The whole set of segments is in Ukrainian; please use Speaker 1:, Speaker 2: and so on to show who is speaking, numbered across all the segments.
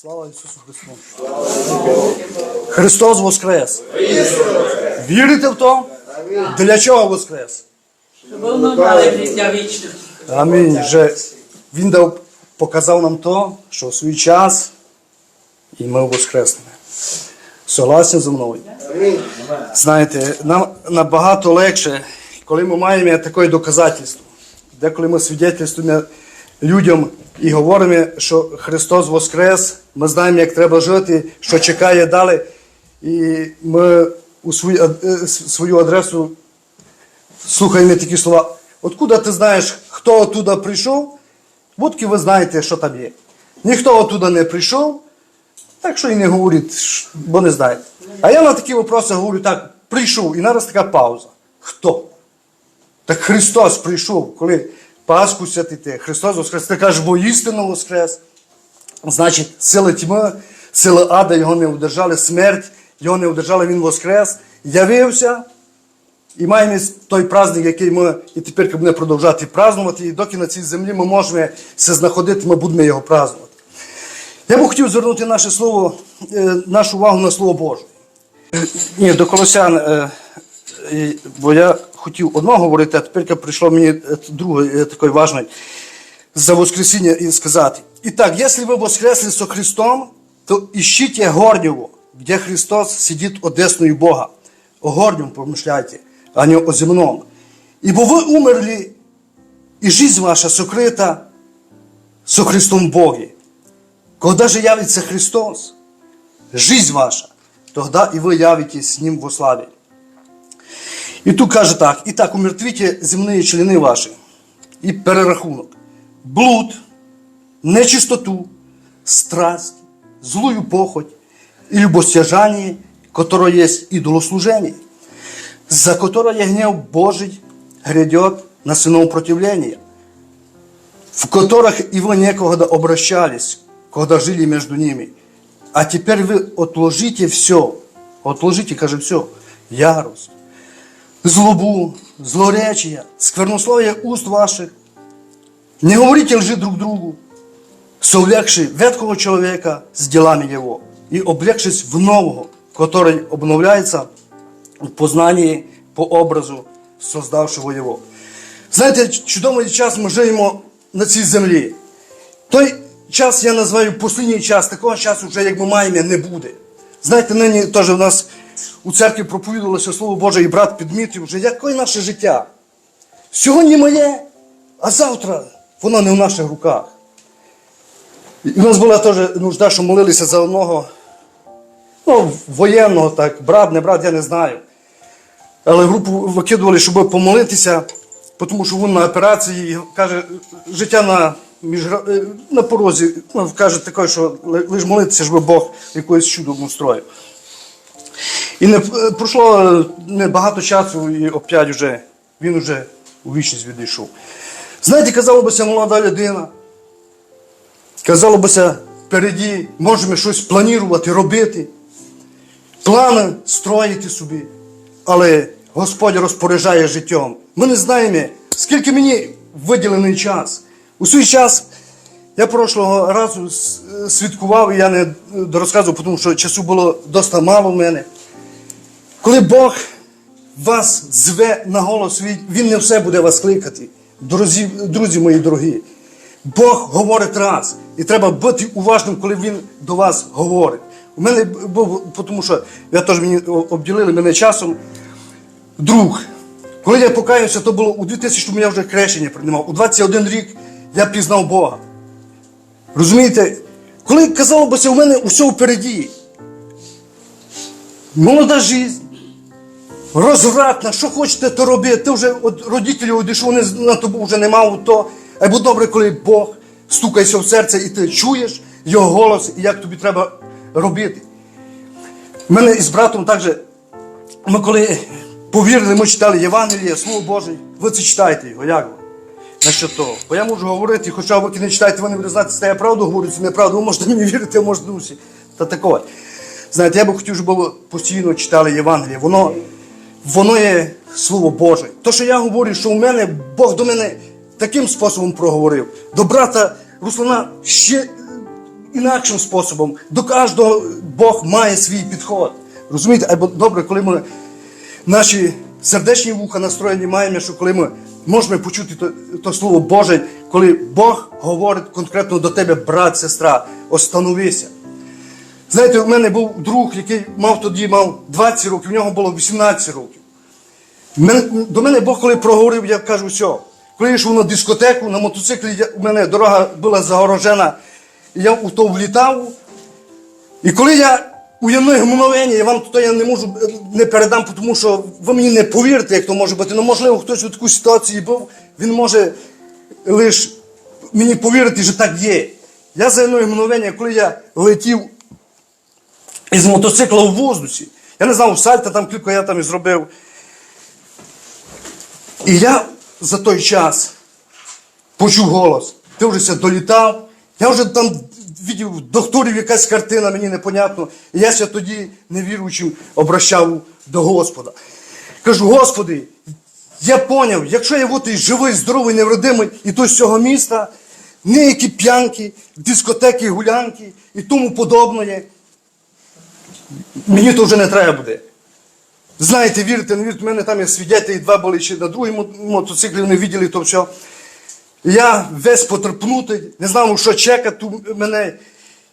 Speaker 1: Слава Ісусу Христу! Христос Воскрес! Вірите в то? Для чого Воскрес? Амінь. Że Він дав, показав нам то, що в свій час і ми воскреснемо. Согласні зі мною? Знаєте, нам набагато легше, коли ми маємо таке доказательство. Деколи ми свідчимо людям і говоримо, що Христос Воскрес, ми знаємо, як треба жити, що чекає далі. І ми у свою, е, свою адресу слухаємо такі слова. Откуда ти знаєш, хто оттуда прийшов? Будки ви знаєте, що там є. Ніхто оттуда не прийшов, так що і не говорить, бо не знаєте. А я на такі вопроси говорю так, прийшов, і зараз така пауза. Хто? Так Христос прийшов, коли Пасху святити, Христос Воскрес, ти кажеш, бо істинно Воскрес. Значить, сили тьми, сили ада його не удержали, смерть його не удержала, він Воскрес, явився. І маємо той праздник, який ми і тепер будемо продовжувати празднувати, і доки на цій землі ми можемо се знаходити, ми будемо його празднувати. Я б хотів звернути наше слово, е, нашу увагу на Слово Боже. Е, Ні, до Колосян, е, бо я хотів одно говорити, а тепер прийшло мені е, друге е, такий важний за Воскресіння і сказати. Итак, если вы воскресли со Христом, то ищите горнего, где Христос сидит одесною Бога. О горнем помышляйте, а не о земном. Ибо вы умерли, и жизнь ваша сокрыта со Христом в Боге. Когда же явится Христос, жизнь ваша, тогда и вы явитесь с Ним во славе. І тут каже так: і так, умертвіть земні члени ваші, і перерахунок, блуд, нечистоту, страсть, злую похоть и любостяжание, которое есть идолослужение, за которое гнев Божий грядет на сынов противления, в которых и вы некогда обращались, когда жили между ними. А теперь вы отложите все, отложите, каже, все, ярость, злобу, злоречия, сквернословие уст ваших, не говорите лжи друг другу, совлекши ветхого человека с делами его и облегшись в нового, который обновляется в познании по образу создавшего его. Знаєте, чудовий час ми живемо на цій землі. Той час я називаю послідній час, такого часу вже, як ми маємо, не буде. Знаєте, нині теж у нас у церкві проповідувалося Слово Боже, і брат підмітив, вже яке наше життя. Сьогодні моє, а завтра воно не в наших руках. І в нас була теж нужда, що молилися за одного, ну, воєнного, так, брат, не брат, я не знаю. Але групу викидували, щоб помолитися, тому що він на операції каже, життя на, міжгра... е, на порозі. Ну, каже таке, що лиш молитися, щоб Бог якоюсь чудом устроїв. І не е, пройшло е, небагато часу, і опять вже, він вже у вічність відійшов. Знаєте, казало бися, молода людина. Казало бися, впереді можемо щось планувати, робити, плани строїти собі. Але Господь розпоряджає життям. Ми не знаємо, скільки мені виділений час. У свій час я прошлого разу свідкував, і я не розказував, тому що часу було досить мало в мене. Коли Бог вас зве на голос, Він- не все буде вас кликати. Друзі, друзі мої дорогі. Бог говорить раз. І треба бути уважним, коли Він до вас говорить. У мене був, тому що я теж мені обділили мене часом. Друг, коли я покаявся, то було у 2000 я вже хрещення приймав. У 21 рік я пізнав Бога. Розумієте, коли казало бися, у мене усе впереді. Молода життя, розвратна, що хочете, то робити. Ти вже від родителів одійшов, вони на тобі вже не мав то. А буде добре, коли Бог стукається в серце і ти чуєш його голос, і як тобі треба робити. Мене із братом також, ми коли повірили, ми читали Євангеліє, Слово Боже, ви це читаєте його, як ви? На що? Бо я можу говорити, хоча ви не читаєте, ви не будете знати, це я правду говорю, це неправду, ви можете мені вірити, а може дусі. Та таке. Знаєте, я би хотів, щоб ви постійно читали Євангеліє. Воно, воно є Слово Боже. То, що я говорю, що у мене Бог до мене таким способом проговорив. До брата Руслана ще інакшим способом. До кожного Бог має свій підход. Розумієте? Або добре, коли ми наші сердечні вуха настроєні маємо, що коли ми можемо почути то, то слово Боже, коли Бог говорить конкретно до тебе, брат, сестра, остановися. Знаєте, у мене був друг, який мав тоді мав 20 років, у нього було 18 років. До мене Бог, коли проговорив, я кажу, все. Коли йшов на дискотеку, на мотоциклі, у мене дорога була загорожена, і я у то влітав. І коли я у одне мгновення, я вам то я не можу не передам, тому що ви мені не повірите, як то може бути. Ну, можливо, хтось у такій ситуації був, він може лише мені повірити, що так є. Я за мгновення, коли я летів із мотоцикла в воздусі, я не знав, сальто там кілька я там і зробив. І я за той час почув голос. Ти вже долітав. Я вже там видів докторів якась картина, мені непонятно. І я ся тоді невіруючим обращав до Господа. Кажу, Господи, я поняв, якщо я і живий, здоровий, невродимий, і то з цього міста, ніякі п'янки, дискотеки, гулянки і тому подобне, мені то вже не треба буде. Знаєте, вірите, не вірите, в мене там є свідетелі, два були ще на другій мотоциклі, вони виділи то все. Я весь потерпнутий, не знав, що чекати мене.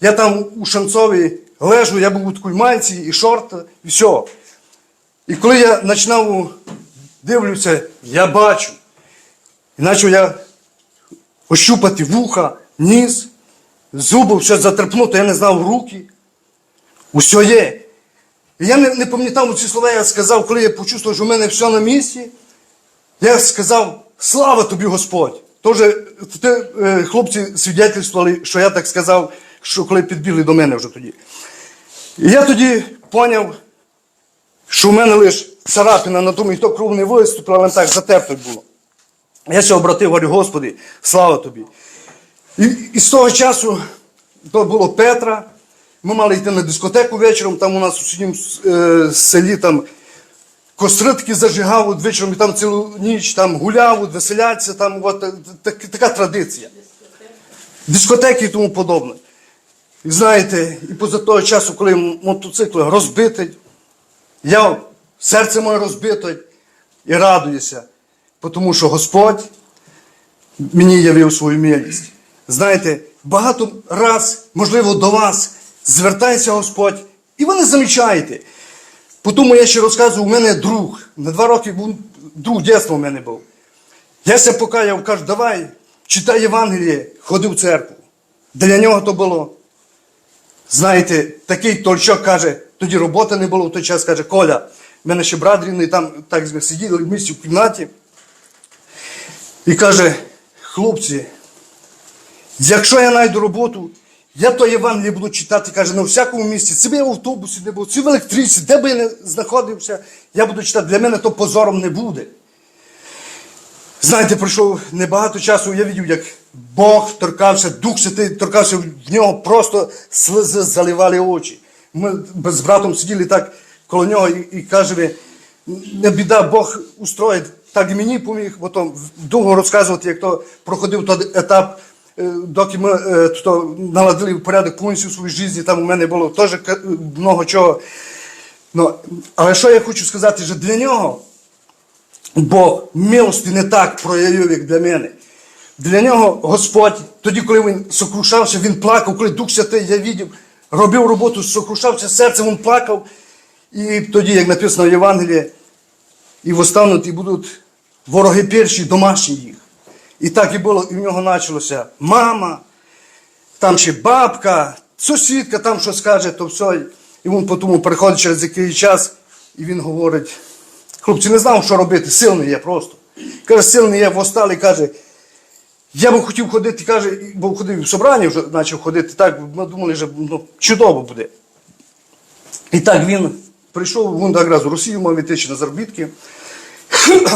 Speaker 1: Я там у Шанцові лежу, я був у такій майці і шорт, і все. І коли я починав дивлюся, я бачу. І почав я ощупати вуха, ніс, зуби, все затерпнуто, я не знав руки. Усе є. І я не, не пам'ятав ці слова, я сказав, коли я почувствував, що в мене все на місці. Я сказав, слава тобі, Господь. Тож е, хлопці свідетельствували, що я так сказав, що коли підбігли до мене вже тоді. І я тоді поняв, що в мене лише царапина на тому, і то кров не виступила, але так затерто було. Я ще обратив, говорю, Господи, слава тобі. І, і з того часу то було Петра. Ми мали йти на дискотеку вечором, там у нас у сусідньому е, селі там косритки зажигав от вечором і там цілу ніч там гуляв, от, веселяться, там от, е, так, така традиція. Дискотеки і тому подобне. І знаєте, і поза того часу, коли мотоцикл розбитий, я серце моє розбите і радуюся, тому що Господь мені явив свою милість. Знаєте, багато раз, можливо, до вас звертається Господь, і ви не замічаєте. Тому я ще розказую, у мене друг, на два роки був друг дитинства у мене був. Я ся покаяв, кажу, давай, читай Євангеліє, ходи в церкву. Для нього то було. Знаєте, такий тольчок каже, тоді роботи не було в той час, каже, Коля, в мене ще брат рідний, там так ми сиділи в місті в кімнаті. І каже, хлопці, якщо я знайду роботу, я то Євангеліє буду читати, каже, на всякому місці, це я в автобусі не був, це в електричці, де би я не знаходився, я буду читати. Для мене то позором не буде. Знаєте, пройшов небагато часу, я бачив, як Бог торкався, Дух Святий торкався в нього, просто сльози заливали очі. Ми з братом сиділи так коло нього і, і каже, не біда, Бог устроїть, так і мені поміг, потім довго розказувати, як то проходив той етап, доки ми е, то наладили порядок повністю в своїй житті, там у мене було теж много чого. Ну, але що я хочу сказати, що для нього Бог милості не так проявив, як для мене. Для нього Господь, тоді, коли він сокрушався, він плакав, коли Дух Святий, я видів, робив роботу, сокрушався серцем, він плакав. І тоді, як написано в Євангелії, і восстануть, і будуть вороги перші, домашні їх. І так і було, і в нього почалося мама, там ще бабка, сусідка там що скаже, то все. І він потім приходить через який час, і він говорить, хлопці, не знав, що робити, сильний я просто. Каже, сильний я встав і каже, я би хотів ходити, каже, бо ходив в собрання, вже почав ходити, так, ми думали, що ну, чудово буде. І так він прийшов, він так раз в Росію мав ще на заробітки.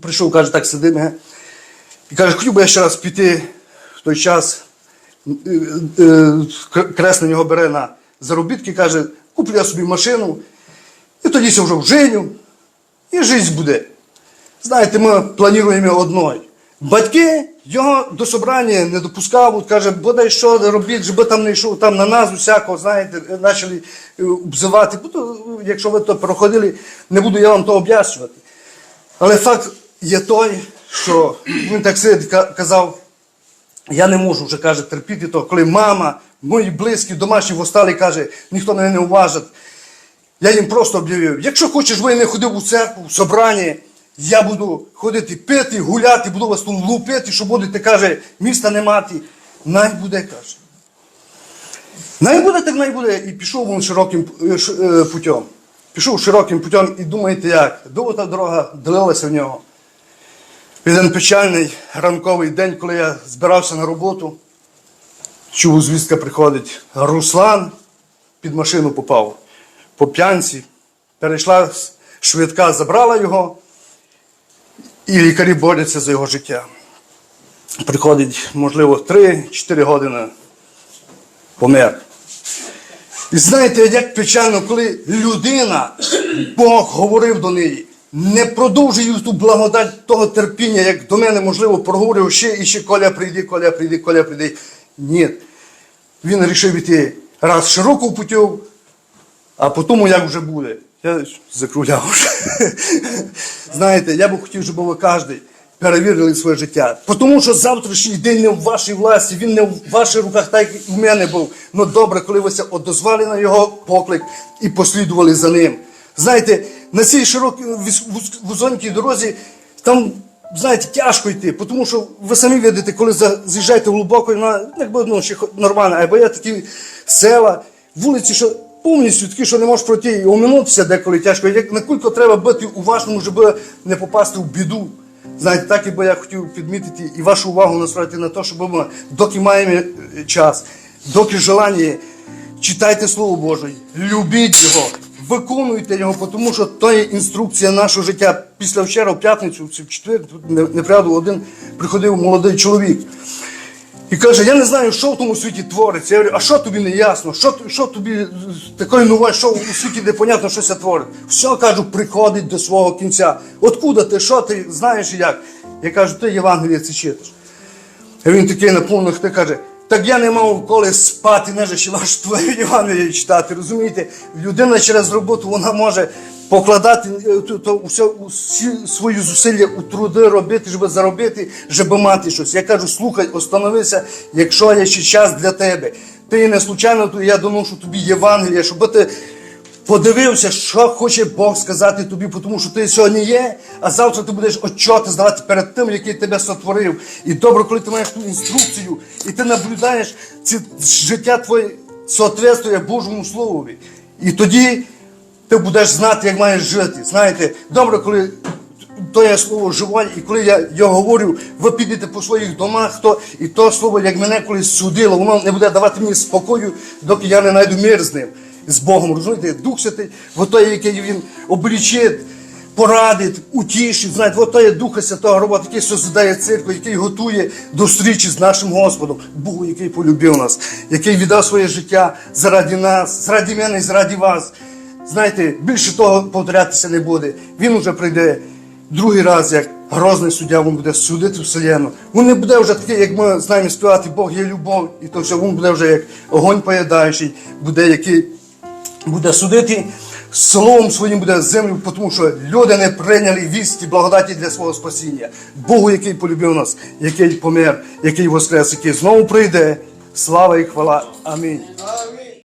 Speaker 1: Прийшов, каже, так сидимо. І каже, хотів би я ще раз піти в той час. Е, е, кр- Крест на нього бере на заробітки, каже, куплю я собі машину, і тоді ся вже вженю, і життя буде. Знаєте, ми плануємо одною. Батьки його до собрання не допускав, каже, бодай що робіть, щоб там не йшов там на нас усякого, знаєте, почали е, обзивати. Якщо ви то проходили, не буду я вам то об'яснювати. Але факт є той, що він так сидить, казав, я не можу вже каже, терпіти то, коли мама, мої близькі, домашні востали, каже, ніхто мене не уважить. Я їм просто об'явив, якщо хочеш, ви не ходив у церкву, в собрання, я буду ходити пити, гуляти, буду вас тут лупити, що будете, каже, міста не мати. Най буде, каже. Най буде, так най буде. І пішов він широким е, е, путем. Пішов широким путем і думаєте як? Довга дорога длилася в нього. Один печальний ранковий день, коли я збирався на роботу, чув, звістка приходить. Руслан під машину попав по п'янці, перейшла швидка, забрала його, і лікарі борються за його життя. Приходить, можливо, 3-4 години помер. І знаєте, як печально, коли людина, Бог говорив до неї, не продовжує ту благодать того терпіння, як до мене, можливо, проговорив ще і ще Коля прийди, Коля прийди, Коля прийди. Ні. Він вирішив іти раз широко путів, а потім як вже буде. Я закругляв вже. Знаєте, я би хотів, щоб ви кожен перевірили своє життя. Тому що завтрашній день не в вашій власті, він не в ваших руках, так як і в мене був. Ну добре, коли ви одозвали на його поклик і послідували за ним. Знаєте, на цій широкій вузонькій дорозі там. Знаєте, тяжко йти, тому що ви самі видите, коли за- заїжджаєте глибоко, на якби ну, ще нормально, або є такі села, вулиці, що повністю такі, що не можеш пройти і оминутися деколи тяжко. Як наскільки треба бути уважним, щоб не попасти в біду. Знаєте, так і би я хотів підмітити і вашу увагу насправити на те, щоб ми, доки маємо е, час, доки желання, читайте Слово Боже, любіть його, виконуйте його, тому що то є інструкція нашого життя. Після вчора, в п'ятницю, в четвер, тут не- неправду, один приходив молодий чоловік. І каже, я не знаю, що в тому світі твориться. Я говорю, а що тобі не ясно? Що, що тобі такої нової, що у світі непонятно, що це творить? Все, кажу, приходить до свого кінця. Откуда ти, що ти знаєш і як? Я кажу, ти Євангеліє це читаш. А він такий наповнений, ти каже, так я не мав коли спати, не же ще ваш твоє Євангеліє читати. Розумієте, людина через роботу вона може покладати е, то, то, все, усі свої зусилля у труди робити, щоб заробити, щоб мати щось. Я кажу, слухай, остановися, якщо є ще час для тебе. Ти не случайно, то я доношу тобі Євангеліє, щоб ти подивився, що хоче Бог сказати тобі, тому що ти сьогодні є, а завтра ти будеш отчоти здавати перед тим, який тебе сотворив. І добре, коли ти маєш ту інструкцію, і ти наблюдаєш це життя твоє соответствує Божому Словові. І тоді ти будеш знати, як маєш жити. Знаєте, добре, коли то є слово живе, і коли я його говорю, ви підете по своїх домах, то і то слово, як мене колись судило, воно не буде давати мені спокою, доки я не знайду мир з ним, з Богом. Розумієте, Дух Святий, от той, який він облічить, порадить, утішить. Знаєте, от то є Духа Святого робота, який созидає церкву, який готує до зустрічі з нашим Господом, Богу, який полюбив нас, який віддав своє життя заради нас, заради мене і заради вас. Знаєте, більше того повторятися не буде. Він уже прийде другий раз, як грозний суддя, він буде судити вселену. Він не буде вже такий, як ми знаємо співати, Бог є любов, і то все, він буде вже як огонь поїдаючий, буде який буде судити словом своїм буде землю, тому що люди не прийняли вісті благодаті для свого спасіння. Богу, який полюбив нас, який помер, який воскрес, який знову прийде. Слава і хвала. Амінь.